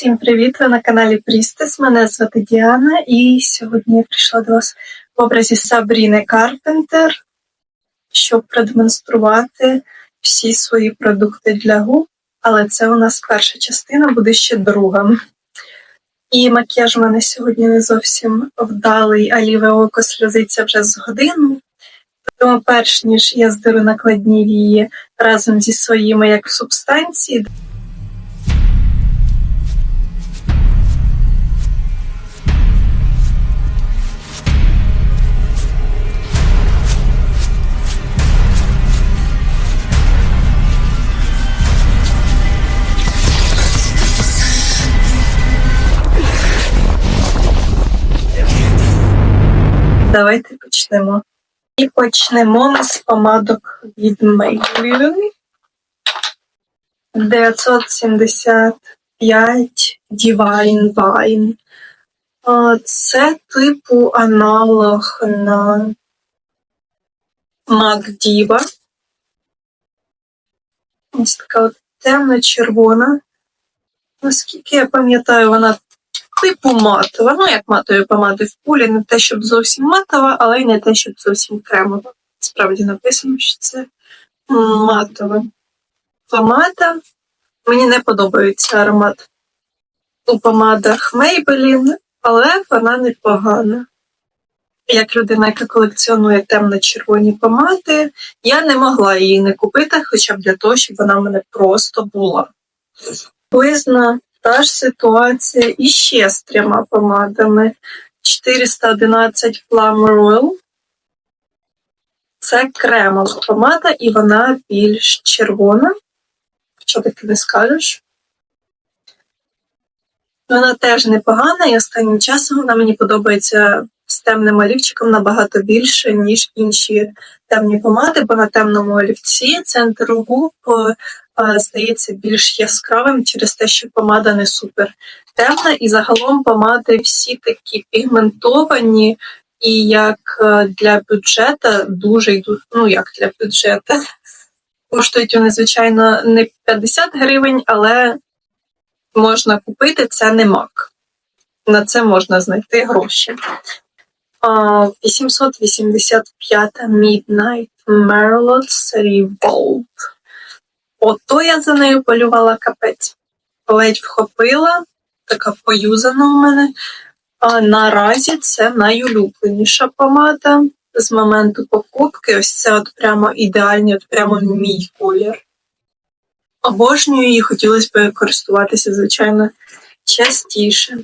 Всім привіт! Ви на каналі Прістес. Мене звати Діана, і сьогодні я прийшла до вас в образі Сабріни Карпентер, щоб продемонструвати всі свої продукти для губ. Але це у нас перша частина, буде ще друга. І макіяж у мене сьогодні не зовсім вдалий, а ліве око сльозиться вже з годину. Тому, перш ніж я здеру накладні вії разом зі своїми як субстанції, почнемо. І почнемо ми з помадок від Maybelline. 975 Divine Vine. Це типу аналог на Diva. Ось така от темно-червона. Наскільки я пам'ятаю, вона типу матова. Ну, як матові помади в пулі, не те, щоб зовсім матова, але й не те, щоб зовсім кремова. Справді написано, що це матова помада. Мені не подобається аромат у помадах Maybelline, але вона непогана. Як людина, яка колекціонує темно-червоні помади, я не могла її не купити, хоча б для того, щоб вона в мене просто була. Близна та ж ситуація і ще з трьома помадами. 411 Plum Royal. Це кремова помада, і вона більш червона. Що таки не скажеш? Вона теж непогана, і останнім часом вона мені подобається з темним олівчиком набагато більше, ніж інші темні помади, бо на темному олівці центр губ здається більш яскравим через те, що помада не супер темна, і загалом помади всі такі пігментовані, і як е, для бюджета дуже йдуть, ну як для бюджета. Коштують вони, звичайно, не 50 гривень, але можна купити це не мак. На це можна знайти гроші. 885 Midnight Merlots Revolve. Ото я за нею полювала капець. Ледь вхопила, така поюзана у мене. А наразі це найулюбленіша помада з моменту покупки. Ось це от прямо ідеальний, от прямо мій колір. Обожнюю її, хотілося б користуватися, звичайно, частіше.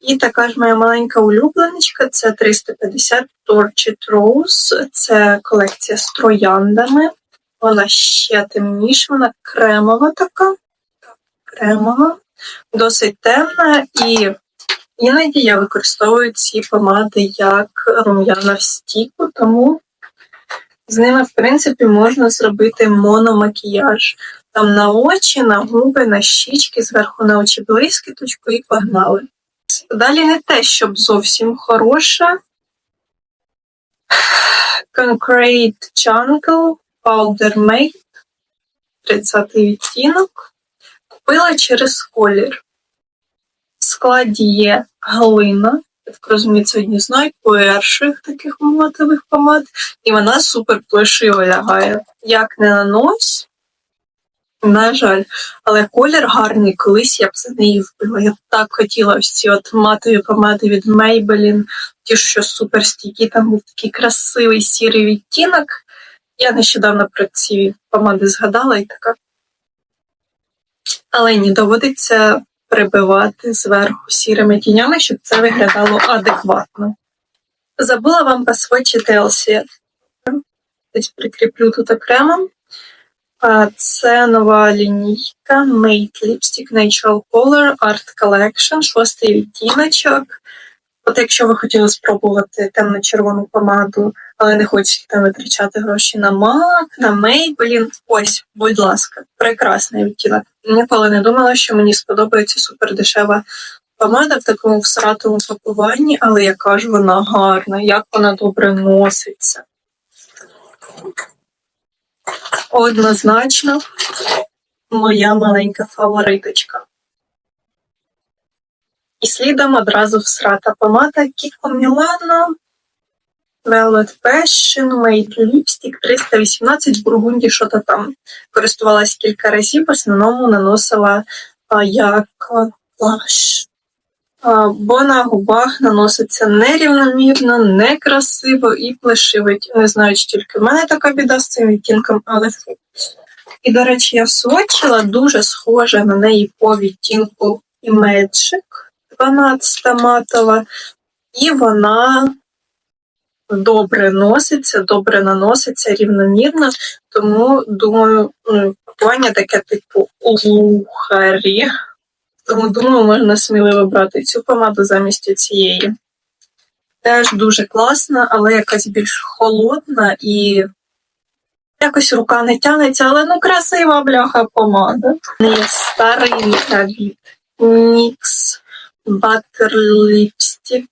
І така ж моя маленька улюбленичка це 350 Torched Rose. Це колекція з трояндами. Вона ще темніша, вона кремова така. Кремова, досить темна, і іноді я використовую ці помади як рум'яна в стіку, тому з ними, в принципі, можна зробити мономакіяж. Там на очі, на губи, на щічки, зверху на очі блискіточку і погнали. Далі не те, щоб зовсім хороша. Concrete Jungle Powder Mate 30 відтінок. Купила через колір. В складі є глина. Я так розумію, це одні з найперших таких матових помад. І вона супер плешиво лягає. Як не нанось, на жаль, але колір гарний, колись я б за неї вбила. Я так хотіла ось ці от матові помади від Maybelline, ті, що супер стійкі, там був такий красивий сірий відтінок. Я нещодавно про ці помади згадала і така. Але ні, доводиться прибивати зверху сірими тінями, щоб це виглядало адекватно. Забула вам посвочити LC. Десь прикріплю тут окремо. Це нова лінійка Made Lipstick Natural Color Art Collection, шостий відтіночок. От якщо ви хотіли спробувати темно-червону помаду, але не хочете витрачати гроші на MAC, на Maybelline, ось, будь ласка, прекрасний відтінок. Ніколи не думала, що мені сподобається супердешева помада в такому всратому пакуванні, але яка ж вона гарна, як вона добре носиться. Однозначно моя маленька фавориточка. І слідом одразу всрата помада Кіко Мілано Velvet Passion Made Lipstick 318 в Бургунді, що то там. Користувалась кілька разів, в основному наносила а, як плащ. Бо на губах наноситься нерівномірно, некрасиво і плешивить. Не знаю, чи тільки в мене така біда з цим відтінком, але. І, до речі, я свочила дуже схожа на неї по відтінку Magic 12 матова, і вона добре носиться, добре наноситься рівномірно, тому думаю, ну, таке типу лухарі. Тому думаю, можна сміливо брати цю помаду замість цієї. Теж дуже класна, але якась більш холодна і якось рука не тянеться, але ну красива бляха помада. Не старий від NYX Butter Lipstick.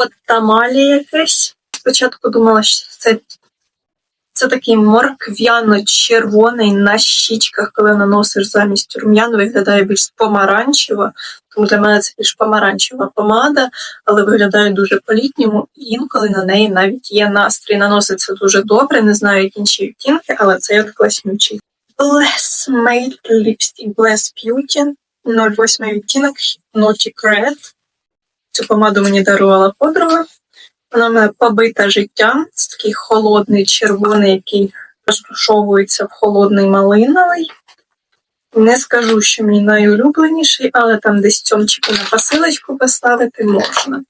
От Тамалі якесь. Спочатку думала, що це, це такий морквяно-червоний на щічках, коли наносиш замість рум'ян, виглядає більш помаранчево. Тому для мене це більш помаранчева помада, але виглядає дуже по-літньому. І інколи на неї навіть є настрій. Наноситься дуже добре, не знаю, як інші відтінки, але це от класнючий. Bless Made Lipstick Bless Beauty 08 відтінок Hypnotic Red. Цю помаду мені дарувала подруга. Вона в мене побита життям. Це такий холодний червоний, який розтушовується в холодний малиновий. Не скажу, що мій найулюбленіший, але там десь цьомчики на посилочку поставити можна.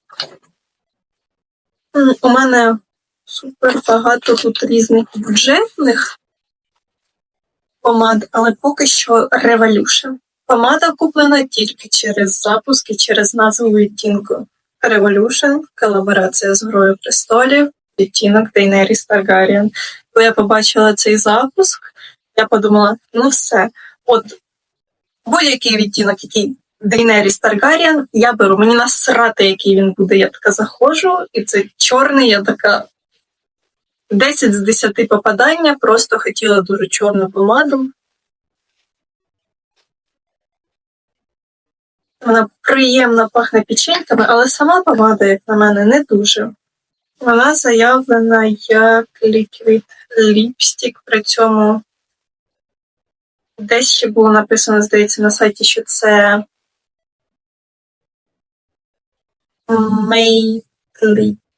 У мене супер багато тут різних бюджетних помад, але поки що Revolution. Помада куплена тільки через запуск і через назву відтінку. Revolution, колаборація з Грою престолів, відтінок Daenerys Targaryen. Коли я побачила цей запуск, я подумала: ну все, от будь-який відтінок, який Daenerys Targaryen, я беру. Мені насрати, який він буде. Я така заходжу, і це чорний, я така 10 з 10 попадання, просто хотіла дуже чорну помаду. Вона приємно пахне печеньками, але сама помада, як на мене, не дуже. Вона заявлена як Liquid Lipstick, при цьому десь ще було написано, здається, на сайті, що це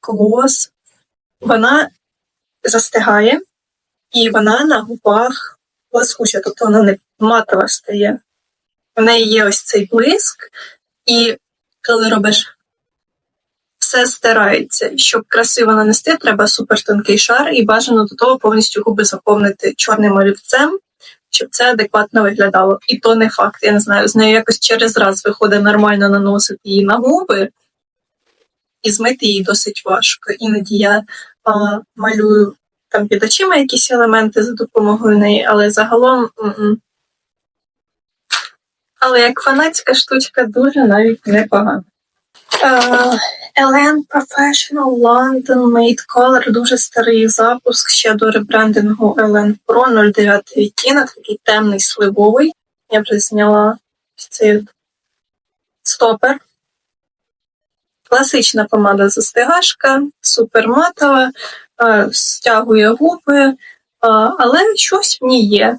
Gloss. Вона застигає, і вона на губах блискуча, тобто вона не матова стає. В неї є ось цей блиск, і коли робиш все стирається. Щоб красиво нанести, треба супертонкий шар, і бажано до того повністю губи заповнити чорним олівцем, щоб це адекватно виглядало. І то не факт, я не знаю. З нею якось через раз виходить нормально наносити її на губи, і змити її досить важко. Іноді я а, малюю там під очима якісь елементи за допомогою неї, але загалом. м-м. Але як фанатська штучка дуже навіть непогана. Uh, Professional London Made Color, дуже старий запуск ще до ребрендингу Elen Pro 09 відтінок, такий темний сливовий. Я вже зняла цей стопер. Класична помада застигашка, супер матова, е, стягує губи, але щось в ній є.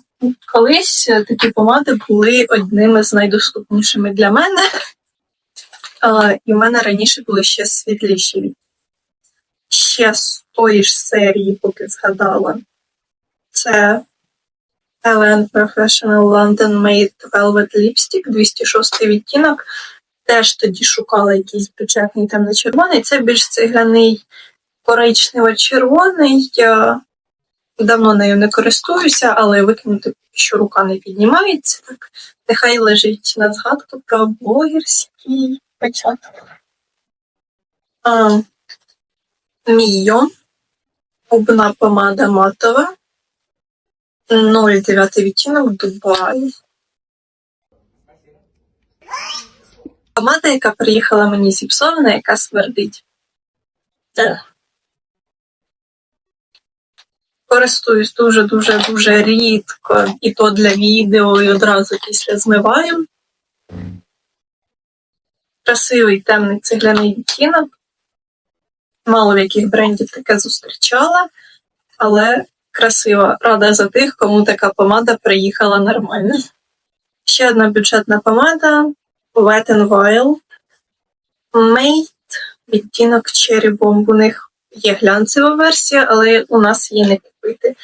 Колись е, такі помади були одними з найдоступнішими для мене. І в мене раніше були ще світліші. Ще з тої ж серії, поки згадала. Це Ellen Professional London Made Velvet Lipstick 206 відтінок. Теж тоді шукала якийсь бюджетний темно-червоний. Це більш цегляний коричнево-червоний. Давно нею не користуюся, але викинути, що рука не піднімається. Так нехай лежить на згадку про блогерський початок. А, Мійо. Губна помада матова. 0,9 відтінок Дубай. Помада, яка приїхала мені зіпсована, яка смердить. Ех. Користуюсь дуже-дуже дуже рідко, і то для відео, і одразу після змиваю. красивий темний цегляний відтінок. Мало в яких брендів таке зустрічала, але красива. Рада за тих, кому така помада приїхала нормально. Ще одна бюджетна помада Wet n Wild Made відтінок Cherry Bomb. У них є глянцева версія, але у нас її не купити.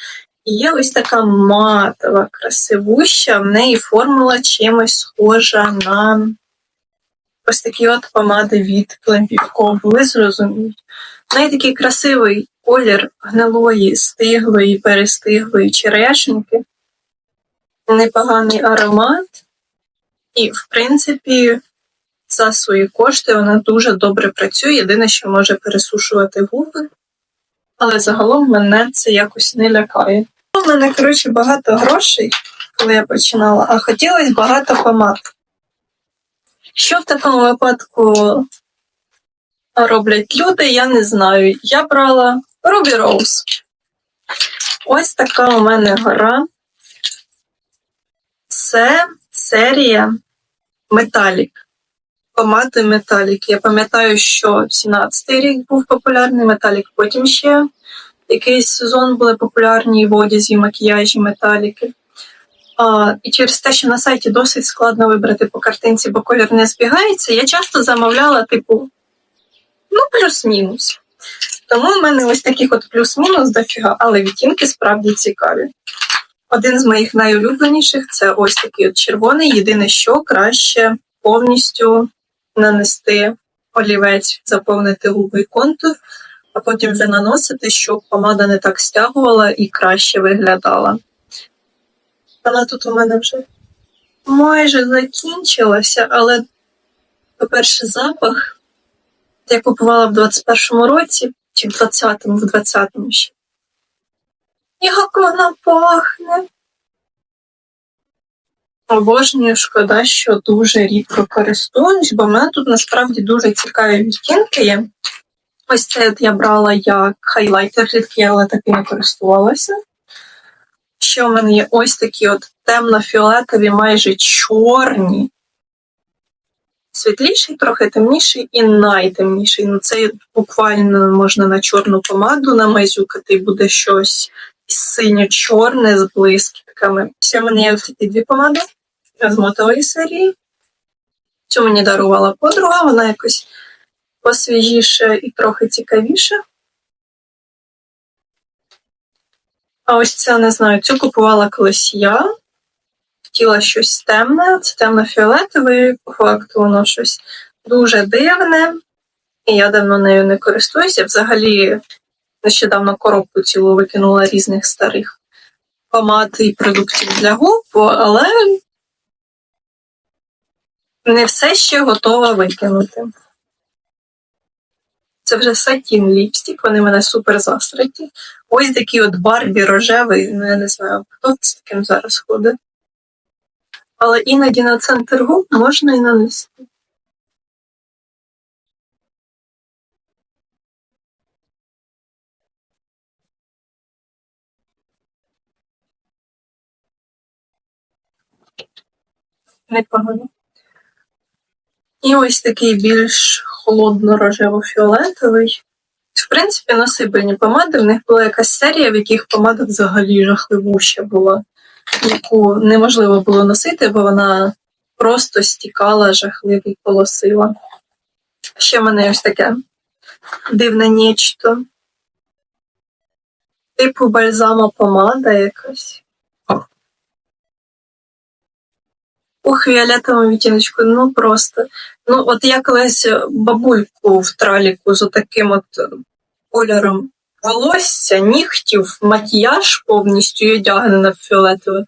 І є ось така матова, красивуща, в неї формула чимось схожа на ось такі от помади від Клемпівко. Ви зрозуміють. В неї такий красивий колір гнилої, стиглої, перестиглої черешеньки, непоганий аромат. І, в принципі, за свої кошти вона дуже добре працює. Єдине, що може пересушувати губи. Але загалом мене це якось не лякає. У мене, коротше, багато грошей, коли я починала, а хотілося багато помад. Що в такому випадку роблять люди, я не знаю. Я брала Ruby Rose. Ось така у мене гора. Це серія Metallic. Помади Metallic. Я пам'ятаю, що 17-й рік був популярний Metallic, потім ще якийсь сезон були популярні в одязі, макіяжі, металіки. А, І через те, що на сайті досить складно вибрати по картинці, бо колір не збігається, я часто замовляла, типу, ну, плюс-мінус. Тому в мене ось таких от плюс-мінус дофіга, але відтінки справді цікаві. Один з моїх найулюбленіших це ось такий от червоний. Єдине, що краще повністю нанести олівець, заповнити губи контур, а потім вже наносити, щоб помада не так стягувала і краще виглядала. Вона тут у мене вже майже закінчилася, але, по-перше, запах я купувала в 21-му році, чи в 20-му, в 20-му ще. Як вона пахне. Обожнюю, шкода, що дуже рідко користуюсь, бо в мене тут насправді дуже цікаві відтінки є. Ось це я брала як хайлайтер рідкий, але так і не користувалася. Ще в мене є ось такі от темно-фіолетові, майже чорні. Світліший, трохи темніший і найтемніший. Ну, це буквально можна на чорну помаду намазюкати, і буде щось синьо-чорне з блискітками. Ще в мене є ось такі дві помади з мотової серії. Цю мені дарувала подруга, вона якось посвіжіше і трохи цікавіше. А ось це не знаю, цю купувала колись я. Хотіла щось темне, це темно-фіолетове, по факту воно щось дуже дивне, і я давно нею не користуюся. Взагалі, нещодавно коробку цілу викинула різних старих помад і продуктів для губ, але не все ще готова викинути. Це вже сатін ліпстик, вони мене супер застриті. Ось такий от барбі рожевий, ну я не знаю, хто з таким зараз ходить. Але іноді на центр губ можна і нанести. Непогано. І ось такий більш холодно-рожево-фіолетовий. В принципі, насипані помади. В них була якась серія, в яких помада взагалі жахливуща була, яку неможливо було носити, бо вона просто стікала жахливий полосила. Ще в мене ось таке дивне нічто. Типу бальзама помада якась. У фіолетовому відтіночку, ну просто. Ну, от я колись бабульку в траліку з таким от кольором волосся, нігтів, макіяж повністю і одягнена в фіолетове.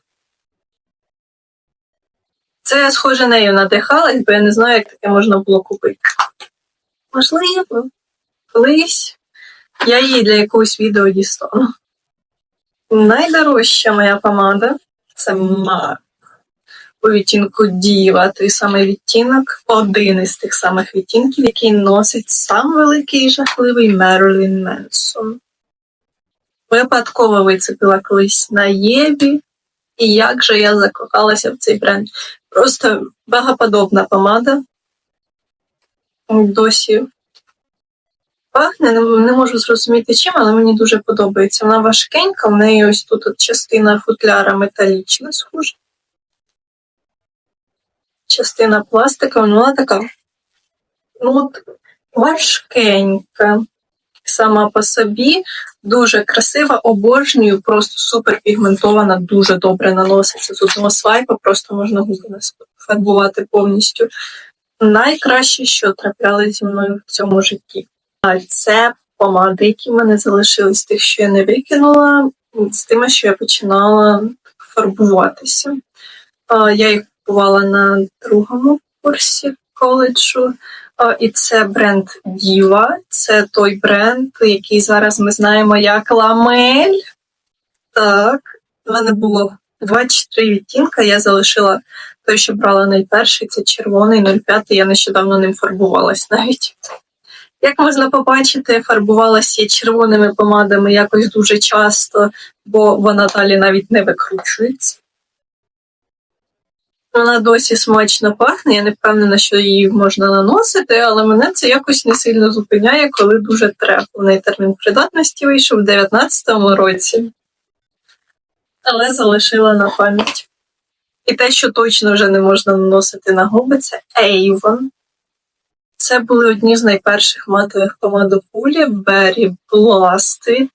Це я схоже нею надихалась, бо я не знаю, як таке можна було купити. Можливо, колись я її для якогось відео дістану. Найдорожча моя помада це MAC у відтінку Діва, той самий відтінок, один із тих самих відтінків, який носить сам великий і жахливий Мерлін Менсон. Випадково вицепила колись на Єві, і як же я закохалася в цей бренд. Просто багаподобна помада. досі пахне. Не, можу зрозуміти чим, але мені дуже подобається. Вона важкенька, в неї ось тут от частина футляра металічна схожа. Частина пластика, вона така. Ну, от важкенька. Сама по собі дуже красива, обожнюю, просто супер пігментована, дуже добре наноситься з одного свайпа, просто можна губи фарбувати повністю. Найкраще, що траплялось зі мною в цьому житті. А це помади, які в мене залишились, тих, що я не викинула, з тими, що я починала фарбуватися. Я їх купувала на другому курсі коледжу. І це бренд Діва. Це той бренд, який зараз ми знаємо як Ламель. Так, в мене було 24 відтінка. Я залишила той, що брала найперший, це червоний 05. Я нещодавно ним фарбувалась навіть. Як можна побачити, фарбувалася я червоними помадами якось дуже часто, бо вона далі навіть не викручується. Вона досі смачно пахне, я не впевнена, що її можна наносити, але мене це якось не сильно зупиняє, коли дуже треба. У неї термін придатності вийшов у 2019 році, але залишила на пам'ять. І те, що точно вже не можна наносити на губи, це Avon. Це були одні з найперших матових помадопулі Berry Blast.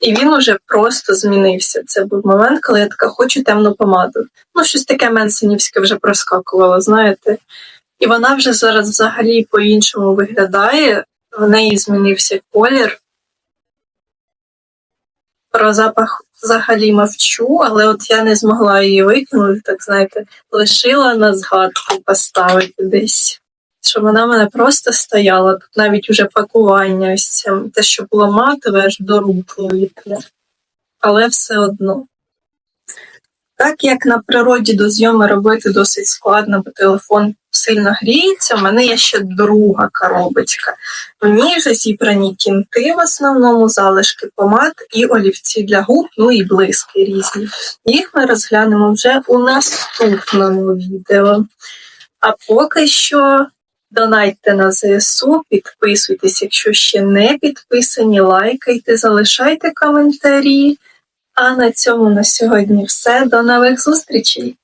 І він уже просто змінився. Це був момент, коли я така хочу темну помаду. Ну, щось таке менсенівське вже проскакувало, знаєте. І вона вже зараз взагалі по-іншому виглядає. В неї змінився колір. Про запах взагалі мовчу, але от я не змогла її викинути, так знаєте, лишила на згадку поставити десь. Щоб вона в мене просто стояла. Тут навіть уже пакування, ось це те, що було матове, аж до рук не ліпне. Але все одно. Так як на природі до зйоми робити досить складно, бо телефон сильно гріється, в мене є ще друга коробочка. В ній вже зібрані кінти, в основному залишки помад і олівці для губ, ну і блиски різні. Їх ми розглянемо вже у наступному відео. А поки що донайте на ЗСУ, підписуйтесь, якщо ще не підписані, лайкайте, залишайте коментарі. А на цьому на сьогодні все. До нових зустрічей!